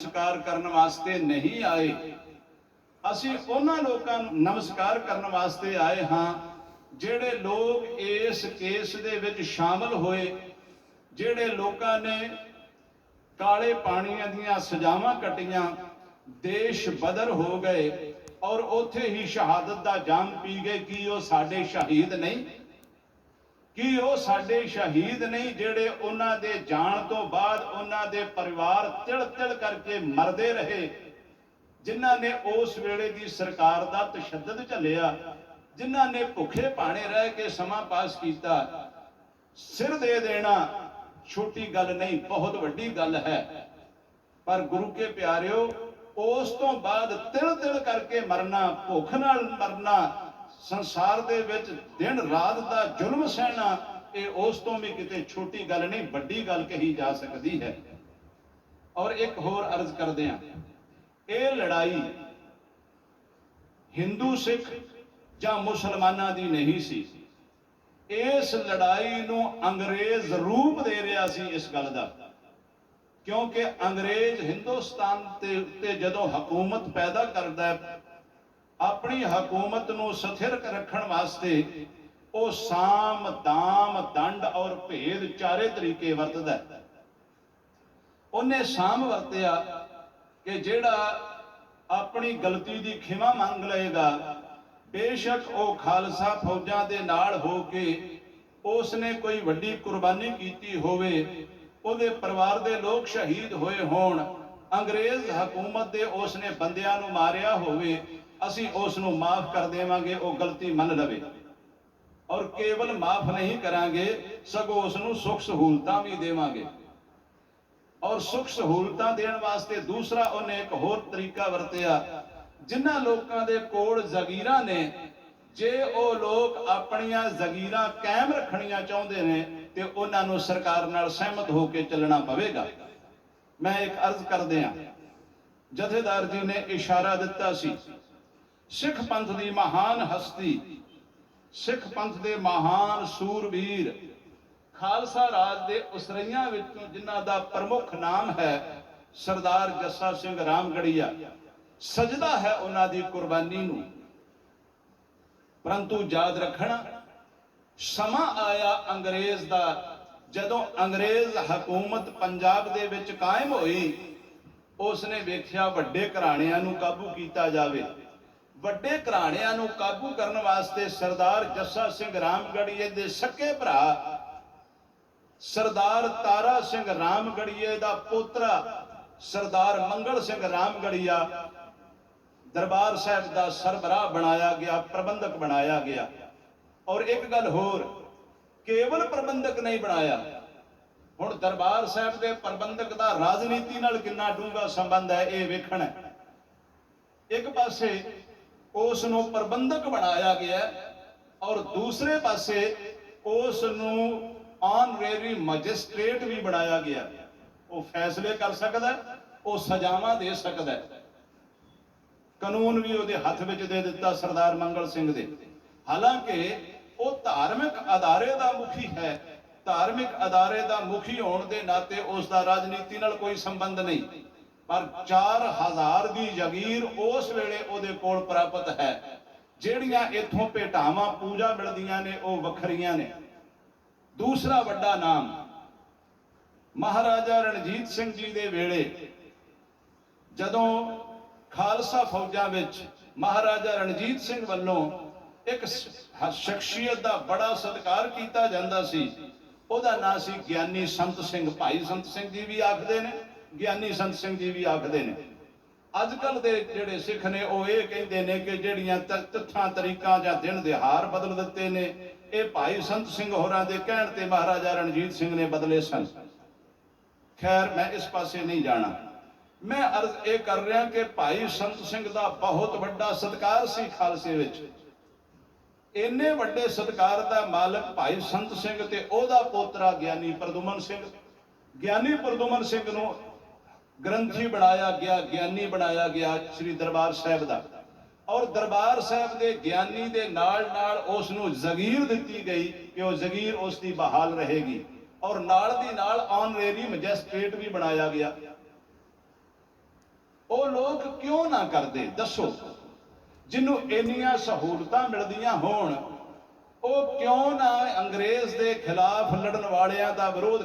ਨਮਸਕਾਰ ਕਰਨ ਵਾਸਤੇ ਨਹੀਂ ਆਏ। ਅਸੀਂ ਉਹਨਾਂ ਲੋਕਾਂ ਨੂੰ ਨਮਸਕਾਰ ਕਰਨ ਵਾਸਤੇ ਆਏ ਹਾਂ, ਜਿਹੜੇ ਲੋਕ ਇਸ ਕੇਸ ਦੇ ਵਿੱਚ ਸ਼ਾਮਲ ਹੋਏ, ਜਿਹੜੇ ਲੋਕਾਂ ਨੇ ਕਾਲੇ ਪਾਣੀਆਂ ਦੀਆਂ ਸਜ਼ਾਵਾਂ ਕੱਟੀਆਂ, ਦੇਸ਼ ਬਦਰ ਹੋ ਗਏ ਔਰ ਉੱਥੇ ਹੀ ਸ਼ਹਾਦਤ ਦਾ ਜਾਨ ਪੀ ਗਏ, ਕਿ ਉਹ ਸਾਡੇ ਸ਼ਹੀਦ ਨਹੀਂ? ਕੀ ਉਹ ਸਾਡੇ ਸ਼ਹੀਦ ਨਹੀਂ, ਜਿਹੜੇ ਉਹਨਾਂ ਦੇ ਜਾਣ ਤੋਂ ਬਾਅਦ ਉਹਨਾਂ ਦੇ ਪਰਿਵਾਰ ਤਿਲ ਤਿਲ ਕਰਕੇ ਮਰਦੇ ਰਹੇ, ਜਿਨ੍ਹਾਂ ਨੇ ਉਸ ਵੇਲੇ ਦੀ ਸਰਕਾਰ ਦਾ ਤਸ਼ੱਦਦ ਝੱਲਿਆ, ਜਿਨ੍ਹਾਂ ਨੇ ਭੁੱਖੇ ਭਾਣੇ ਰਹਿ ਕੇ ਸਮਾਂ ਪਾਸ ਕੀਤਾ, ਸਿਰ ਦੇ ਦੇਣਾ ਛੋਟੀ ਗੱਲ ਨਹੀਂ, ਬਹੁਤ ਵੱਡੀ ਗੱਲ ਹੈ। ਪਰ ਗੁਰੂ ਕੇ ਪਿਆਰਿਓ, ਉਸ ਤੋਂ ਬਾਅਦ ਤਿਲ ਤਿਲ ਕਰਕੇ ਮਰਨਾ, ਭੁੱਖ ਨਾਲ ਮਰਨਾ ਸੰਸਾਰ ਦੇ ਵਿੱਚ ਦਿਨ ਰਾਤ ਦਾ ਜ਼ੁਲਮ ਸਹਿਣਾ, ਇਹ ਉਸ ਤੋਂ ਵੀ ਕਿਤੇ ਛੋਟੀ ਗੱਲ ਨਹੀਂ, ਵੱਡੀ ਗੱਲ ਕਹੀ ਜਾ ਸਕਦੀ ਹੈ। ਔਰ ਇੱਕ ਹੋਰ ਅਰਜ਼ ਕਰਦੇ ਹਾਂ। ਇਹ ਲੜਾਈ ਹਿੰਦੂ ਸਿੱਖ ਜਾਂ ਮੁਸਲਮਾਨਾਂ ਦੀ ਨਹੀਂ ਸੀ। ਇਸ ਲੜਾਈ ਨੂੰ ਅੰਗਰੇਜ਼ ਰੂਪ ਦੇ ਰਿਹਾ ਸੀ ਇਸ ਗੱਲ ਦਾ। ਕਿਉਂਕਿ ਅੰਗਰੇਜ਼ ਹਿੰਦੁਸਤਾਨ ਤੇ ਉੱਤੇ ਜਦੋਂ ਹਕੂਮਤ ਪੈਦਾ ਕਰਦਾ ਹੈ ਆਪਣੀ ਹਕੂਮਤ ਨੂੰ ਸਥਿਰ ਰੱਖਣ ਵਾਸਤੇ ਉਹ ਸਾਮ, ਦਾਮ, ਦੰਡ ਔਰ ਭੇਦ ਚਾਰੇ ਤਰੀਕੇ ਵਰਤਦਾ ਉਹਨੇ ਸਾਮ ਵਰਤਿਆ ਕਿ ਜਿਹੜਾ ਆਪਣੀ ਗਲਤੀ ਦੀ ਖਿਮਾ ਮੰਗ ਲਏਗਾ, ਬੇਸ਼ੱਕ ਉਹ ਖਾਲਸਾ ਫੌਜਾਂ ਦੇ ਨਾਲ ਹੋ ਕੇ ਉਸ ਨੇ ਕੋਈ ਵੱਡੀ ਕੁਰਬਾਨੀ ਕੀਤੀ ਹੋਵੇ, ਉਹਦੇ ਪਰਿਵਾਰ ਦੇ ਲੋਕ ਸ਼ਹੀਦ ਹੋਏ ਹੋਣ, ਅੰਗਰੇਜ਼ ਹਕੂਮਤ ਦੇ ਉਸ ਨੇ ਬੰਦਿਆਂ ਨੂੰ ਮਾਰਿਆ ਹੋਵੇ ਅਸੀਂ ਉਸ ਨੂੰ ਮਾਫ ਕਰ ਦੇਵਾਂਗੇ, ਉਹ ਗਲਤੀ ਮੰਨ ਲਵੇ। ਔਰ ਕੇਵਲ ਮਾਫ ਨਹੀਂ ਕਰਾਂਗੇ, ਸਗੋਂ ਉਸ ਨੂੰ ਸੁੱਖ ਸਹੂਲਤਾਂ ਵੀ ਦੇਵਾਂਗੇ। ਔਰ ਸੁੱਖ ਸਹੂਲਤਾਂ ਦੇਣ ਵਾਸਤੇ ਦੂਸਰਾ ਉਹਨੇ ਇੱਕ ਹੋਰ ਤਰੀਕਾ ਵਰਤਿਆ, ਜਿਨ੍ਹਾਂ ਲੋਕਾਂ ਦੇ ਕੋਲ ਜ਼ਗੀਰਾਂ ਨੇ, ਜੇ ਉਹ ਲੋਕ ਆਪਣੀਆਂ ਜ਼ਗੀਰਾਂ ਕਾਇਮ ਰੱਖਣੀਆਂ ਚਾਹੁੰਦੇ ਨੇ, ਤੇ ਉਹਨਾਂ ਨੂੰ ਸਰਕਾਰ ਨਾਲ ਸਹਿਮਤ ਹੋ ਕੇ ਚੱਲਣਾ ਪਵੇਗਾ। ਮੈਂ ਇੱਕ ਅਰਜ਼ ਕਰਦੇ ਹਾਂ। ਜਥੇਦਾਰ ਜੀ ਨੇ ਇਸ਼ਾਰਾ ਦਿੱਤਾ ਸੀ ਸਿੱਖ ਪੰਥ ਦੀ ਮਹਾਨ ਹਸਤੀ, ਸਿੱਖ ਪੰਥ ਦੇ ਮਹਾਨ ਸੂਰਬੀਰ, ਖਾਲਸਾ ਰਾਜ ਦੇ ਉਸਰਈਆਂ ਵਿੱਚੋਂ ਜਿਨ੍ਹਾਂ ਦਾ ਪ੍ਰਮੁੱਖ ਨਾਮ ਹੈ ਸਰਦਾਰ ਜੱਸਾ ਸਿੰਘ ਰਾਮਗੜੀਆ, ਸਜਦਾ ਹੈ ਉਹਨਾਂ ਦੀ ਕੁਰਬਾਨੀ ਨੂੰ। ਪਰੰਤੂ ਯਾਦ ਰੱਖਣਾ, ਸਮਾਂ ਆਇਆ ਅੰਗਰੇਜ਼ ਦਾ, ਜਦੋਂ ਅੰਗਰੇਜ਼ ਹਕੂਮਤ ਪੰਜਾਬ ਦੇ ਵਿੱਚ ਕਾਇਮ ਹੋਈ ਉਸ ਨੇ ਵੇਖਿਆ ਵੱਡੇ ਘਰਾਣਿਆਂ ਨੂੰ ਕਾਬੂ ਕੀਤਾ ਜਾਵੇ। ਵੱਡੇ ਘਰਾਣਿਆਂ ਨੂੰ ਕਾਬੂ ਕਰਨ ਵਾਸਤੇ ਸਰਦਾਰ ਜੱਸਾ ਸਿੰਘ ਰਾਮਗੜੀਏ ਦੇ ਸੱਕੇ ਭਰਾ, ਸਰਦਾਰ ਤਾਰਾ ਸਿੰਘ ਰਾਮਗੜੀਏ ਦਾ ਪੋਤਰਾ, ਸਰਦਾਰ ਮੰਗਲ ਸਿੰਘ ਰਾਮਗੜੀਆ ਦਰਬਾਰ ਸਾਹਿਬ ਦਾ ਸਰਬਰਾਹ ਬਣਾਇਆ ਗਿਆ, ਪ੍ਰਬੰਧਕ ਬਣਾਇਆ ਗਿਆ। ਔਰ ਇੱਕ ਗੱਲ ਹੋਰ, ਕੇਵਲ ਪ੍ਰਬੰਧਕ ਨਹੀਂ ਬਣਾਇਆ। ਹੁਣ ਦਰਬਾਰ ਸਾਹਿਬ ਦੇ ਪ੍ਰਬੰਧਕ ਦਾ ਰਾਜਨੀਤੀ ਨਾਲ ਕਿੰਨਾ ਡੂੰਘਾ ਸੰਬੰਧ ਹੈ, ਇਹ ਵੇਖਣਾ। ਇੱਕ ਪਾਸੇ ਉਸ ਨੂੰ ਪ੍ਰਬੰਧਕ ਬਣਾਇਆ ਗਿਆ ਔਰ ਦੂਸਰੇ ਪਾਸੇ ਉਸ ਨੂੰ ਆਨਰੇਰੀ ਮੈਜਿਸਟ੍ਰੇਟ ਵੀ ਬਣਾਇਆ ਗਿਆ ਉਹ ਫੈਸਲੇ ਕਰ ਸਕਦਾ ਉਹ ਸਜ਼ਾਵਾਂ ਦੇ ਸਕਦਾ ਕਾਨੂੰਨ ਵੀ ਉਹਦੇ ਹੱਥ ਵਿੱਚ ਦੇ ਦਿੱਤਾ ਸਰਦਾਰ ਮੰਗਲ ਸਿੰਘ ਦੇ। ਹਾਲਾਂਕਿ ਉਹ ਧਾਰਮਿਕ ਅਦਾਰੇ ਦਾ ਮੁਖੀ ਹੈ। ਧਾਰਮਿਕ ਅਦਾਰੇ ਦਾ ਮੁਖੀ ਹੋਣ ਦੇ ਨਾਤੇ ਉਸ ਦਾ ਰਾਜਨੀਤੀ ਨਾਲ ਕੋਈ ਸੰਬੰਧ ਨਹੀਂ। ਪਰ 4000 ਦੀ ਜ਼ਗੀਰ ਉਸ ਵੇਲੇ ਉਹਦੇ ਕੋਲ ਪ੍ਰਾਪਤ ਹੈ। ਜਿਹੜੀਆਂ ਇੱਥੋਂ ਭੇਟਾਵਾਂ ਪੂਜਾ ਮਿਲਦੀਆਂ ਨੇ, ਉਹ ਵੱਖਰੀਆਂ ਨੇ। ਦੂਸਰਾ ਵੱਡਾ ਨਾਮ ਮਹਾਰਾਜਾ ਰਣਜੀਤ ਸਿੰਘ ਜੀ ਦੇ ਵੇਲੇ, ਜਦੋਂ ਖਾਲਸਾ ਫੌਜਾਂ ਵਿੱਚ ਮਹਾਰਾਜਾ ਰਣਜੀਤ ਸਿੰਘ ਵੱਲੋਂ ਇੱਕ ਸ਼ਖਸੀਅਤ ਦਾ ਬੜਾ ਸਤਿਕਾਰ ਕੀਤਾ ਜਾਂਦਾ ਸੀ, ਉਹਦਾ ਨਾਂ ਸੀ ਗਿਆਨੀ ਸੰਤ ਸਿੰਘ, ਭਾਈ ਸੰਤ ਸਿੰਘ ਜੀ ਵੀ ਆਖਦੇ ਨੇ। ਗਿਆਨੀ ਸੰਤ ਸਿੰਘ ਜੀ ਵੀ ਆਖਦੇ ਨੇ। ਅੱਜ ਕੱਲ ਦੇ ਜਿਹੜੇ ਸਿੱਖ ਨੇ, ਉਹ ਇਹ ਕਹਿੰਦੇ ਨੇ ਕਿ ਜਿਹੜੀਆਂ ਤੱਥਾਂ, ਤਰੀਕਾਂ ਜਾਂ ਦਿਨ ਦਿਹਾੜ ਬਦਲ ਦਿੱਤੇ ਨੇ, ਇਹ ਭਾਈ ਸੰਤ ਸਿੰਘ ਹੋਰਾਂ ਦੇ ਕਹਿਣ ਤੇ ਮਹਾਰਾਜਾ ਰਣਜੀਤ ਸਿੰਘ ਨੇ ਬਦਲੇ ਸਨ। ਖੈਰ, ਮੈਂ ਇਸ ਪਾਸੇ ਨਹੀਂ ਜਾਣਾ। ਮੈਂ ਅਰਜ਼ ਇਹ ਕਰ ਰਿਹਾ ਕਿ ਭਾਈ ਸੰਤ ਸਿੰਘ ਦਾ ਬਹੁਤ ਵੱਡਾ ਸਤਿਕਾਰ ਸੀ ਖਾਲਸੇ ਵਿੱਚ। ਇੰਨੇ ਵੱਡੇ ਸਤਿਕਾਰ ਦਾ ਮਾਲਕ ਭਾਈ ਸੰਤ ਸਿੰਘ ਤੇ ਉਹਦਾ ਪੋਤਰਾ ਗਿਆਨੀ ਪ੍ਰਦੁਮਨ ਸਿੰਘ। ਗਿਆਨੀ ਪ੍ਰਦੁਮਨ ਸਿੰਘ ਨੂੰ ਗ੍ਰੰਥੀ ਬਣਾਇਆ ਗਿਆ, ਗਿਆਨੀ ਬਣਾਇਆ ਗਿਆ ਸ੍ਰੀ ਦਰਬਾਰ ਸਾਹਿਬ ਦਾ। ਔਰ ਦਰਬਾਰ ਸਾਹਿਬ ਦੇ ਗਿਆਨੀ ਦੇ ਨਾਲ ਨਾਲ ਉਸ ਨੂੰ ਜ਼ਗੀਰ ਦਿੱਤੀ ਗਈ ਕਿ ਉਹ ਜ਼ਗੀਰ ਉਸ ਦੀ ਬਹਾਲ ਰਹੇਗੀ। ਔਰ ਨਾਲ ਦੀ ਨਾਲ ਆਨਰੇਰੀ ਮੈਜਿਸਟ੍ਰੇਟ ਵੀ ਬਣਾਇਆ ਗਿਆ। ਉਹ ਲੋਕ ਕਿਉਂ ਨਾ ਕਰਦੇ? ਦੱਸੋ। ਜਿਹਨੂੰ ਇੰਨੀਆਂ ਸਹੂਲਤਾਂ ਮਿਲਦੀਆਂ ਹੋਣ, ਉਹ ਕਿਉਂ ਨਾ ਅੰਗਰੇਜ਼ ਦੇ ਖਿਲਾਫ ਲੜਨ ਵਾਲਿਆਂ ਦਾ ਵਿਰੋਧ